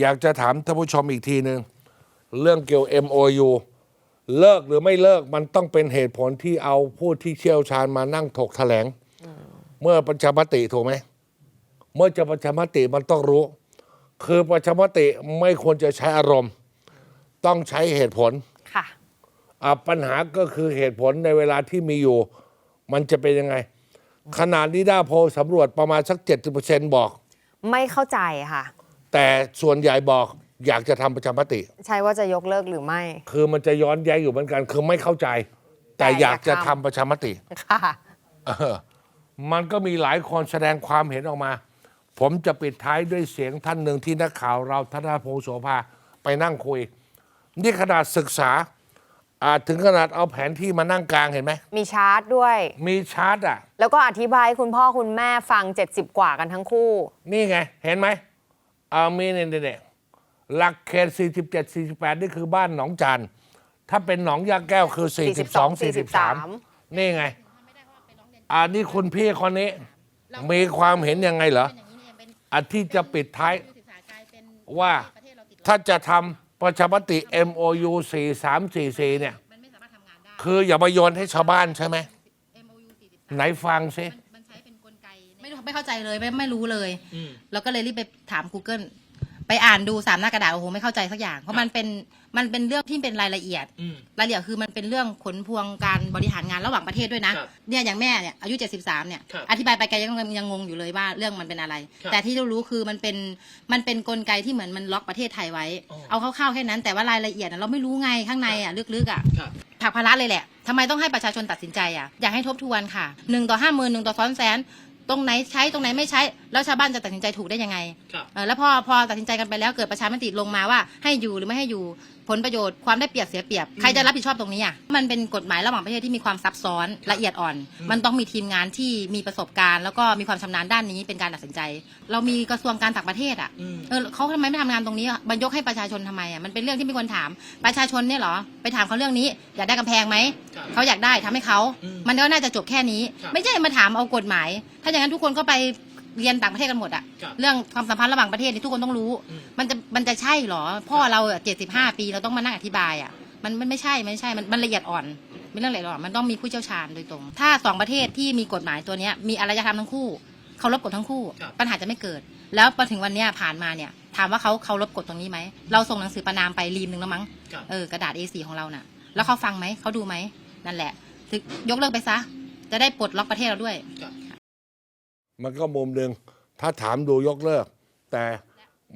อยากจะถามท่านผู้ชมอีกทีหนึ่งเรื่องเกี่ยว MOU เลิกหรือไม่เลิกมันต้องเป็นเหตุผลที่เอาผู้ที่เชี่ยวชาญมานั่งถกแถลง เมื่อประชามติถูกไหม เมื่อจะประชามติมันต้องรู้ คือประชามติไม่ควรจะใช้อารมณ์ ต้องใช้เหตุผลค่ะอะปัญหาก็คือเหตุผลในเวลาที่มีอยู่ มันจะเป็นยังไง ขนาดนี้ด้าโพลสำรวจประมาณสัก 70%บอก ไม่เข้าใจค่ะ แต่ส่วนใหญ่บอกอยากจะทำประชามติ ใช่ว่าจะยกเลิกหรือไม่ คือมันจะย้อนแย้งอยู่เหมือนกัน คือไม่เข้าใจ แต่แต่อยากจะอยากทำทำ ประชามติ ค่ะ เออมันก็มีหลายคนแสดงความเห็นออกมา ผมจะปิดท้ายด้วยเสียงท่านหนึ่งที่นักข่าวเราธนาพงศ์โสภาไปนั่งคุย นี่ขนาดศึกษาอาถึงขนาดเอาแผนที่มานั่งกลางเห็นไหม มีชาร์จด้วย มีชาร์ตอะ แล้วก็อธิบายให้คุณพ่อคุณแม่ฟัง 70 กว่ากันทั้งคู่ นี่ไง เห็นไหมเอามีเนี่ยเนี่ยหลักเขต 47 48 นี่คือบ้านหนองจานถ้าเป็นหนองยาแก้วคือ 42 43 นี่ไง อันนี้คุณพี่คนนี้ มีความเห็นยังไงเหรออันที่จะปิดท้ายว่าถ้าจะทำประชามติ MOU 4344 เนี่ย คืออย่ามาโยนให้ชาวบ้านใช่ไหม ไหนฟังซิ ไม่รู้ไม่เข้าใจเลยไม่ไม่รู้เลยแล้วก็เลยรีบไปถาม Google ไปอ่านดูสามหน้ากระดาษโอ้โหไม่เข้าใจสักอย่าง เพราะมันเป็นมันเป็นเรื่องที่เป็นรายละเอียดรายละเอียดคือมันเป็นเรื่องขนพวงการบริหารงานระหว่างประเทศด้วยนะครับเนี่ยอย่างแม่เนี่ยอายุ 73 เนี่ยครับอธิบายไปแกยังยังงงอยู่เลยว่าเรื่องมันเป็นอะไร ครับแต่ที่เรารู้คือมันเป็นมันเป็นกลไกที่เหมือนมันล็อกประเทศไทยไว้ อ๋อ เอาคร่าวๆแค่นั้นแต่ว่ารายละเอียดอะเราไม่รู้ไงข้างในอะลึกๆอะ ครับผลักภาระเลยแหละ ทำไมต้องให้ประชาชนตัดสินใจอะ อยากให้ทบทวนค่ะหนึ่งต่อห้าหมื่นหนึ่งต่อสองแสน ตรงไหนใช้ตรงไหนไม่ใช้ แล้วชาวบ้านจะตัดสินใจถูกได้ยังไงครับ เออแล้วพอพอตัดสินใจกันไปแล้วเกิดประชามติลงมาว่าให้อยู่หรือไม่ให้อยู่ผลประโยชน์ความได้เปรียบเสียเปรียบใครจะรับผิดชอบตรงนี้อะมันเป็นกฎหมายระหว่างประเทศที่มีความซับซ้อนละเอียดอ่อน มันต้องมีทีมงานที่มีประสบการณ์ แล้วก็มีความชำนาญด้านนี้เป็นการตัดสินใจ เรามีกระทรวงการต่างประเทศอะ อืม เออเขาทำไมไม่ทำงานตรงนี้อะบรรยกให้ประชาชนทำไมอะมันเป็นเรื่องที่ไม่ควรถามประชาชนเนี่ยเหรอ ไปถามเขาเรื่องนี้ อยากได้กำแพงไหมครับเขาอยากได้ทำให้เขาอืมมันก็น่าจะจบแค่นี้ ครับ ไม่ใช่มาถามเอากฎหมาย ถ้าอย่างนั้นทุกคนก็ไปเรียนต่างประเทศกันหมดอะครับเรื่องความสัมพันธ์ระหว่างประเทศนี่ทุกคนต้องรู้ อืม มันจะมันจะใช่เหรอ พ่อเราเจ็ดสิบห้าปีเราต้องมานั่งอธิบายอะมันมันไม่ใช่มันไม่ใช่มันมันละเอียดอ่อนเป็นเรื่องละเอียดอ่อนมันต้องมีผู้เชี่ยวชาญโดยตรง ถ้าสองประเทศที่มีกฎหมายตัวเนี้ยมีอารยธรรมทั้งคู่เคารพกฎทั้งคู่ ครับ ปัญหาจะไม่เกิด แล้วมาถึงวันเนี้ยผ่านมาเนี่ย ถามว่าเขาเคารพกฎตรงนี้ไหมเราส่งหนังสือประนามไปรีมหนึ่งแล้วมั้ง ครับ เออกระดาษ A4 ของเราน่ะ แล้วเขาฟังไหม เขาดูไหม นั่นแหละถึงยกเลิกไปซะ จะได้ปลดล็อกประเทศเราด้วย มันก็มุมหนึ่งถ้าถามดูยกเลิก แต่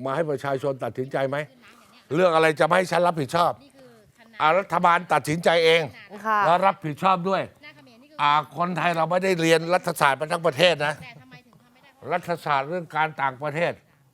มาให้ประชาชนตัดสินใจไหม เรื่องอะไรจะไม่ให้ฉันรับผิดชอบอารัฐบาลตัดสินใจเอง ค่ะ แล้วรับผิดชอบด้วยอาคนไทยเราไม่ได้เรียนรัฐศาสตร์มาทั้งประเทศนะ รัฐศาสตร์เรื่องการต่างประเทศ